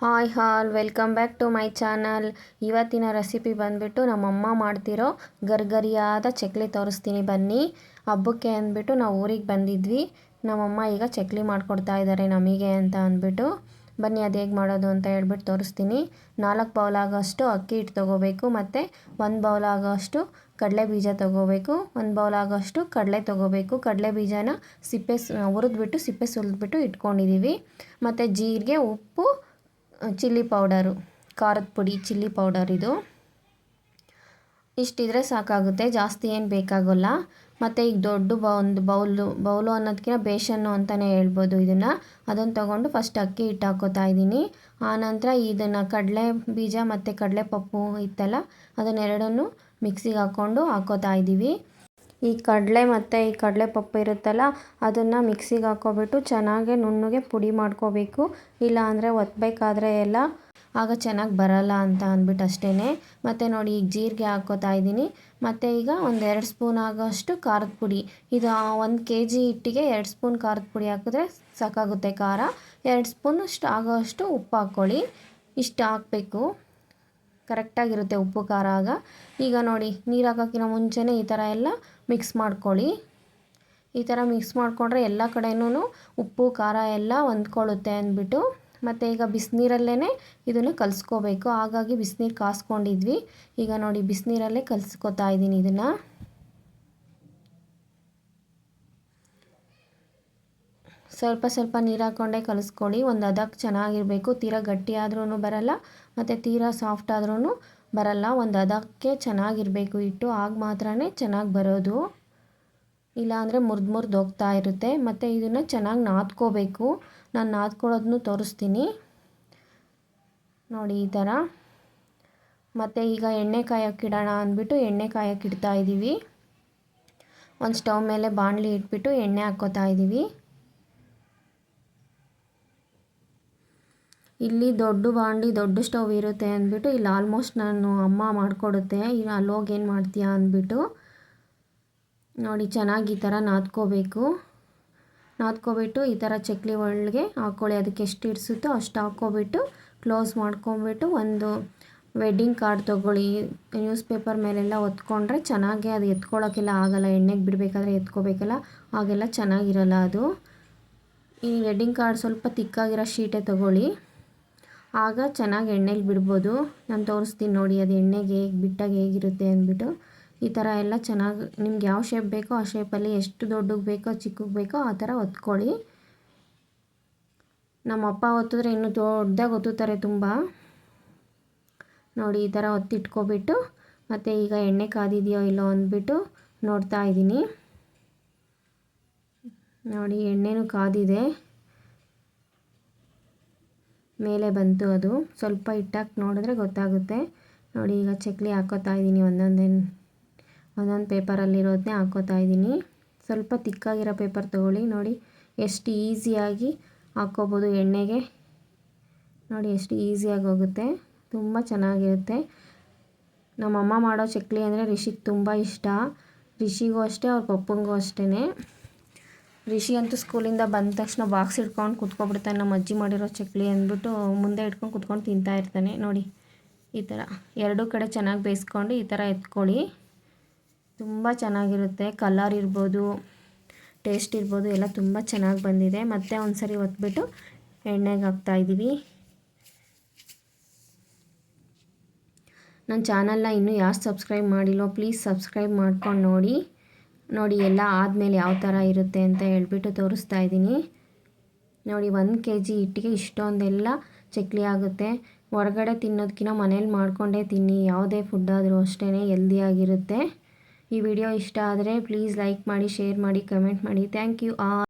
Hi all, welcome back to my channel. ಇವತ್ತಿನ recipe ಬಂದುಬಿಟ್ಟು ನಮ್ಮಮ್ಮ ಮಾಡ್ತಿರೋ ಗರ್ಗರಿಯಾದ ಚಕ್ಲಿ ತೋರಿಸ್ತೀನಿ ಬನ್ನಿ. ಹಬ್ಬಕ್ಕೆ ಅಂದ್ಬಿಟ್ಟು ನಾವು ಊರಿಗೆ ಬಂದಿದ್ವಿ. ನಮ್ಮಮ್ಮ ಈಗ ಚಕ್ಲಿ ಮಾಡಿಕೊಡ್ತಾ ಇದ್ದಾರೆ ನಮಗೆ ಅಂತ ಅಂದ್ಬಿಟ್ಟು. ಬನ್ನಿ ಅದು ಹೇಗೆ ಮಾಡೋದು ಅಂತ ಹೇಳ್ಬಿಟ್ಟು ತೋರಿಸ್ತೀನಿ. ನಾಲ್ಕು ಬೌಲ್ ಆಗೋಷ್ಟು ಅಕ್ಕಿ ಹಿಟ್ಟು ತೊಗೋಬೇಕು ಮತ್ತು ಒಂದು ಬೌಲ್ ಆಗೋಷ್ಟು ಕಡಲೆ ಬೀಜ ತೊಗೋಬೇಕು. ಒಂದು ಬೌಲ್ ಆಗೋಷ್ಟು ಕಡಲೆ ತೊಗೋಬೇಕು. ಕಡಲೆ ಬೀಜನ ಸಿಪ್ಪೆ ಹುರಿದ್ಬಿಟ್ಟು ಸಿಪ್ಪೆ ಸುಲಿದ್ಬಿಟ್ಟು ಇಟ್ಕೊಂಡಿದ್ದೀವಿ ಮತ್ತು ಜೀರಿಗೆ, ಉಪ್ಪು ಚಿಲ್ಲಿ ಪೌಡರು. ಖಾರದ ಪುಡಿ, ಚಿಲ್ಲಿ ಪೌಡರ್ ಇದು. ಇಷ್ಟಿದ್ರೆ ಸಾಕಾಗುತ್ತೆ. ಜಾಸ್ತಿ ಏನು ಬೇಕಾಗೋಲ್ಲ. ಮತ್ತು ಈಗ ದೊಡ್ಡ ಬ, ಒಂದು ಬೌಲು ಬೌಲು ಅನ್ನೋದಕ್ಕಿಂತ ಬೇಷನ್ನು ಅಂತಲೇ ಹೇಳ್ಬೋದು ಇದನ್ನು. ಅದನ್ನು ತೊಗೊಂಡು ಫಸ್ಟ್ ಅಕ್ಕಿ ಹಿಟ್ಟು ಹಾಕೋತಾ ಇದ್ದೀನಿ. ಆನಂತರ ಇದನ್ನು ಕಡಲೆ ಬೀಜ ಮತ್ತು ಕಡಲೆ ಪಪ್ಪು ಇತ್ತಲ್ಲ, ಅದನ್ನೆರಡನ್ನು ಮಿಕ್ಸಿಗೆ ಹಾಕ್ಕೊಂಡು ಹಾಕೋತಾ ಇದ್ದೀವಿ. ಈ ಕಡಲೆ ಮತ್ತು ಈ ಕಡಲೆ ಪಪ್ಪು ಇರುತ್ತಲ್ಲ, ಅದನ್ನು ಮಿಕ್ಸಿಗೆ ಹಾಕ್ಕೊಬಿಟ್ಟು ಚೆನ್ನಾಗಿ ನುಣ್ಣಗೆ ಪುಡಿ ಮಾಡ್ಕೋಬೇಕು. ಇಲ್ಲ ಅಂದರೆ ಒತ್ತಬೇಕಾದ್ರೆ ಎಲ್ಲ. ಆಗ ಚೆನ್ನಾಗಿ ಬರಲ್ಲ ಅಂತ ಅಂದ್ಬಿಟ್ಟು ಅಷ್ಟೇ ಮತ್ತು ನೋಡಿ, ಈಗ ಜೀರಿಗೆ ಹಾಕ್ಕೋತಾ ಇದ್ದೀನಿ. ಮತ್ತು ಈಗ ಒಂದು ಎರಡು ಸ್ಪೂನ್ ಆಗೋಷ್ಟು ಖಾರದ ಪುಡಿ. ಇದು ಒಂದು ಕೆ ಜಿ ಹಿಟ್ಟಿಗೆ ಎರಡು ಸ್ಪೂನ್ ಖಾರದ ಪುಡಿ ಹಾಕಿದ್ರೆ ಸಾಕಾಗುತ್ತೆ ಖಾರ. ಎರಡು ಸ್ಪೂನ್ ಅಷ್ಟು ಆಗೋಷ್ಟು ಉಪ್ಪು ಹಾಕ್ಕೊಳ್ಳಿ. ಇಷ್ಟು ಹಾಕಬೇಕು. ಕರೆಕ್ಟಾಗಿರುತ್ತೆ ಉಪ್ಪು, ಖಾರ, ಆಗ. ಈಗ ನೋಡಿ, ನೀರು ಹಾಕೋಕ್ಕಿಂತ ಮುಂಚೆನೇ ಈ ಥರ ಎಲ್ಲ ಮಿಕ್ಸ್ ಮಾಡ್ಕೊಳ್ಳಿ. ಈ ಥರ ಮಿಕ್ಸ್ ಮಾಡಿಕೊಂಡ್ರೆ ಎಲ್ಲ ಕಡೆಯೂ ಉಪ್ಪು, ಖಾರ ಎಲ್ಲ ಹೊಂದ್ಕೊಳ್ಳುತ್ತೆ ಅಂದ್ಬಿಟ್ಟು. ಮತ್ತು ಈಗ ಬಿಸಿನೀರಲ್ಲೇ ಇದನ್ನು ಕಲಿಸ್ಕೋಬೇಕು. ಹಾಗಾಗಿ ಬಿಸಿನೀರು ಕಾಸ್ಕೊಂಡಿದ್ವಿ. ಈಗ ನೋಡಿ, ಬಿಸಿನೀರಲ್ಲೇ ಕಲಿಸ್ಕೊತಾ ಇದ್ದೀನಿ ಇದನ್ನು. ಸ್ವಲ್ಪ ಸ್ವಲ್ಪ ನೀರು ಹಾಕ್ಕೊಂಡೇ ಕಲಿಸ್ಕೊಳ್ಳಿ. ಒಂದು ಅದಕ್ಕೆ ಚೆನ್ನಾಗಿರಬೇಕು. ತೀರಾ ಗಟ್ಟಿ ಆದ್ರೂ ಬರಲ್ಲ, ಮತ್ತು ತೀರಾ ಸಾಫ್ಟ್ ಆದ್ರೂ ಬರಲ್ಲ. ಒಂದು ಅದಕ್ಕೆ ಚೆನ್ನಾಗಿರಬೇಕು ಇಟ್ಟು ಆಗ ಮಾತ್ರ ಚೆನ್ನಾಗಿ ಬರೋದು. ಇಲ್ಲಾಂದರೆ ಮುರ್ದು ಮುರಿದು ಹೋಗ್ತಾ ಇರುತ್ತೆ. ಮತ್ತು ಇದನ್ನು ಚೆನ್ನಾಗಿ ನಾದ್ಕೋಬೇಕು. ನಾನು ನಾದ್ಕೊಳ್ಳೋದನ್ನು ತೋರಿಸ್ತೀನಿ. ನೋಡಿ ಈ ಥರ ಮತ್ತು ಈಗ ಎಣ್ಣೆ ಕಾಯೋಕ್ಕಿಡೋಣ ಅಂದ್ಬಿಟ್ಟು ಎಣ್ಣೆ ಕಾಯೋಕ್ಕಿಡ್ತಾ ಇದ್ದೀವಿ ಒಂದು ಸ್ಟವ್ ಮೇಲೆ ಬಾಣಲಿ ಇಟ್ಬಿಟ್ಟು ಎಣ್ಣೆ ಹಾಕ್ಕೋತಾ ಇದ್ದೀವಿ ಇಲ್ಲಿ ದೊಡ್ಡ ಬಾಂಡಿ, ದೊಡ್ಡ ಸ್ಟವ್ ಇರುತ್ತೆ ಅಂದ್ಬಿಟ್ಟು ಇಲ್ಲಿ ಆಲ್ಮೋಸ್ಟ್ ನಾನು ಅಮ್ಮ ಮಾಡಿಕೊಡುತ್ತೆ. ಈಗ ಅಲ್ಲೋಗಿ ಏನು ಮಾಡ್ತೀಯಾ ಅಂದ್ಬಿಟ್ಟು ನೋಡಿ ಚೆನ್ನಾಗಿ ಈ ಥರ ನಾದ್ಕೋಬೇಕು. ನಾದ್ಕೋಬಿಟ್ಟು ಈ ಥರ ಚಕ್ಲಿ ಒಳಗೆ ಹಾಕ್ಕೊಳ್ಳಿ ಅದಕ್ಕೆ ಎಷ್ಟು ಇಡಿಸುತ್ತೋ ಅಷ್ಟು ಹಾಕ್ಕೊಬಿಟ್ಟು ಕ್ಲೋಸ್ ಮಾಡ್ಕೊಂಬಿಟ್ಟು ಒಂದು ವೆಡ್ಡಿಂಗ್ ಕಾರ್ಡ್ ತೊಗೊಳ್ಳಿ. ನ್ಯೂಸ್ ಪೇಪರ್ ಮೇಲೆಲ್ಲ ಒತ್ಕೊಂಡ್ರೆ ಚೆನ್ನಾಗೆ ಅದು ಎತ್ಕೊಳ್ಳೋಕ್ಕೆಲ್ಲ ಆಗಲ್ಲ. ಎಣ್ಣೆಗೆ ಬಿಡಬೇಕಾದ್ರೆ ಎತ್ಕೋಬೇಕಲ್ಲ. ಹಾಗೆಲ್ಲ ಚೆನ್ನಾಗಿರಲ್ಲ ಅದು. ಈ ವೆಡ್ಡಿಂಗ್ ಕಾರ್ಡ್ ಸ್ವಲ್ಪ ತಿಕ್ಕಾಗಿರೋ ಶೀಟೇ ತೊಗೊಳ್ಳಿ. ಆಗ ಚೆನ್ನಾಗಿ ಎಣ್ಣೆಲಿ ಬಿಡ್ಬೋದು. ನಾನು ತೋರಿಸ್ತೀನಿ ನೋಡಿ, ಅದು ಎಣ್ಣೆಗೆ ಹೇಗೆ, ಬಿಟ್ಟಾಗ ಹೇಗಿರುತ್ತೆ ಅಂದ್ಬಿಟ್ಟು. ಈ ಥರ ಎಲ್ಲ ಚೆನ್ನಾಗಿ, ನಿಮ್ಗೆ ಯಾವ ಶೇಪ್ ಬೇಕೋ ಆ ಶೇಪಲ್ಲಿ ಎಷ್ಟು ದೊಡ್ಡಗೆ ಬೇಕೋ ಚಿಕ್ಕಗೆ ಬೇಕೋ ಆ ಥರ ಒತ್ಕೊಳ್ಳಿ. ನಮ್ಮ ಅಪ್ಪ ಒತ್ತಿದ್ರೆ ಇನ್ನೂ ದೊಡ್ಡದಾಗಿ ಒತ್ತುತ್ತಾರೆ ತುಂಬ. ನೋಡಿ, ಈ ಥರ ಒತ್ತಿಟ್ಕೊಬಿಟ್ಟು, ಮತ್ತು ಈಗ ಎಣ್ಣೆ ಕಾದಿದೆಯೋ ಇಲ್ಲೋ ಅಂದ್ಬಿಟ್ಟು ನೋಡ್ತಾ ಇದ್ದೀನಿ. ನೋಡಿ, ಎಣ್ಣೆನೂ ಕಾದಿದೆ. ಮೇಲೆ ಬಂತು ಅದು. ಸ್ವಲ್ಪ ಇಟ್ಟಾಕಿ ನೋಡಿದ್ರೆ ಗೊತ್ತಾಗುತ್ತೆ. ನೋಡಿ, ಈಗ ಚಕ್ಲಿ ಹಾಕೋತಾ ಇದ್ದೀನಿ. ಒಂದೊಂದೇನು, ಒಂದೊಂದು ಪೇಪರಲ್ಲಿರೋದನ್ನೇ ಹಾಕೋತಾ ಇದ್ದೀನಿ. ಸ್ವಲ್ಪ ತಿಕ್ಕಾಗಿರೋ ಪೇಪರ್ ತೊಗೊಳ್ಳಿ. ನೋಡಿ, ಎಷ್ಟು ಈಸಿಯಾಗಿ ಹಾಕ್ಕೋಬೋದು ಎಣ್ಣೆಗೆ. ನೋಡಿ, ಎಷ್ಟು ಈಸಿಯಾಗಿ ಹೋಗುತ್ತೆ. ತುಂಬ ಚೆನ್ನಾಗಿರುತ್ತೆ. ನಮ್ಮಮ್ಮ ಮಾಡೋ ಚಕ್ಲಿ ಅಂದರೆ ರಿಷಿಗೆ ತುಂಬ ಇಷ್ಟ. ರಿಷಿಗೂ ಅಷ್ಟೇ, ಅವ್ರ ಪಪ್ಪಂಗೂ ಅಷ್ಟೇ ರಿಷಿ ಅಂತೂ ಸ್ಕೂಲಿಂದ ಬಂದ ತಕ್ಷಣ ಬಾಕ್ಸ್ ಇಟ್ಕೊಂಡು ಕುತ್ಕೊಬಿಡ್ತಾನೆ. ನಮ್ಮ ಅಜ್ಜಿ ಮಾಡಿರೋ ಚಕ್ಲಿ ಅಂದ್ಬಿಟ್ಟು ಮುಂದೆ ಇಟ್ಕೊಂಡು ಕುತ್ಕೊಂಡು ತಿಂತಾ ಇರ್ತಾನೆ. ನೋಡಿ, ಈ ಥರ. ಎರಡೂ ಕಡೆ ಚೆನ್ನಾಗಿ ಬೇಯಿಸ್ಕೊಂಡು ಈ ಥರ ಎತ್ಕೊಳ್ಳಿ. ತುಂಬ ಚೆನ್ನಾಗಿರುತ್ತೆ. ಕಲರ್ ಇರ್ಬೋದು ಟೇಸ್ಟ್ ಇರ್ಬೋದು, ಎಲ್ಲ ತುಂಬ ಚೆನ್ನಾಗಿ ಬಂದಿದೆ. ಮತ್ತೆ ಒಂದು ಸರಿ ಒತ್ಬಿಟ್ಟು ಎಣ್ಣೆಗೆ ಹಾಕ್ತಾಯಿದ್ದೀವಿ ನನ್ನ ಚಾನಲ್ನ ಇನ್ನೂ ಯಾರು ಸಬ್ಸ್ಕ್ರೈಬ್ ಮಾಡಿಲ್ಲೋ ಪ್ಲೀಸ್ ಸಬ್ಸ್ಕ್ರೈಬ್ ಮಾಡ್ಕೊಂಡು ನೋಡಿ. ನೋಡಿ, ಎಲ್ಲ ಆದಮೇಲೆ ಯಾವ ಥರ ಇರುತ್ತೆ ಅಂತ ಹೇಳ್ಬಿಟ್ಟು ತೋರಿಸ್ತಾ ಇದ್ದೀನಿ. ನೋಡಿ, ಒಂದು ಕೆ ಜಿ ಹಿಟ್ಟಿಗೆ ಇಷ್ಟೊಂದೆಲ್ಲ ಚಕ್ಲಿ ಆಗುತ್ತೆ. ಹೊರಗಡೆ ತಿನ್ನೋದಕ್ಕಿಂತ ಮನೇಲಿ ಮಾಡಿಕೊಂಡೇ ತಿನ್ನಿ. ಯಾವುದೇ ಫುಡ್ ಆದರೂ ಅಷ್ಟೇ ಹೆಲ್ದಿಯಾಗಿರುತ್ತೆ ಈ ವಿಡಿಯೋ ಇಷ್ಟ ಆದರೆ ಪ್ಲೀಸ್ ಲೈಕ್ ಮಾಡಿ ಶೇರ್ ಮಾಡಿ ಕಮೆಂಟ್ ಮಾಡಿ. ಥ್ಯಾಂಕ್ ಯು ಆ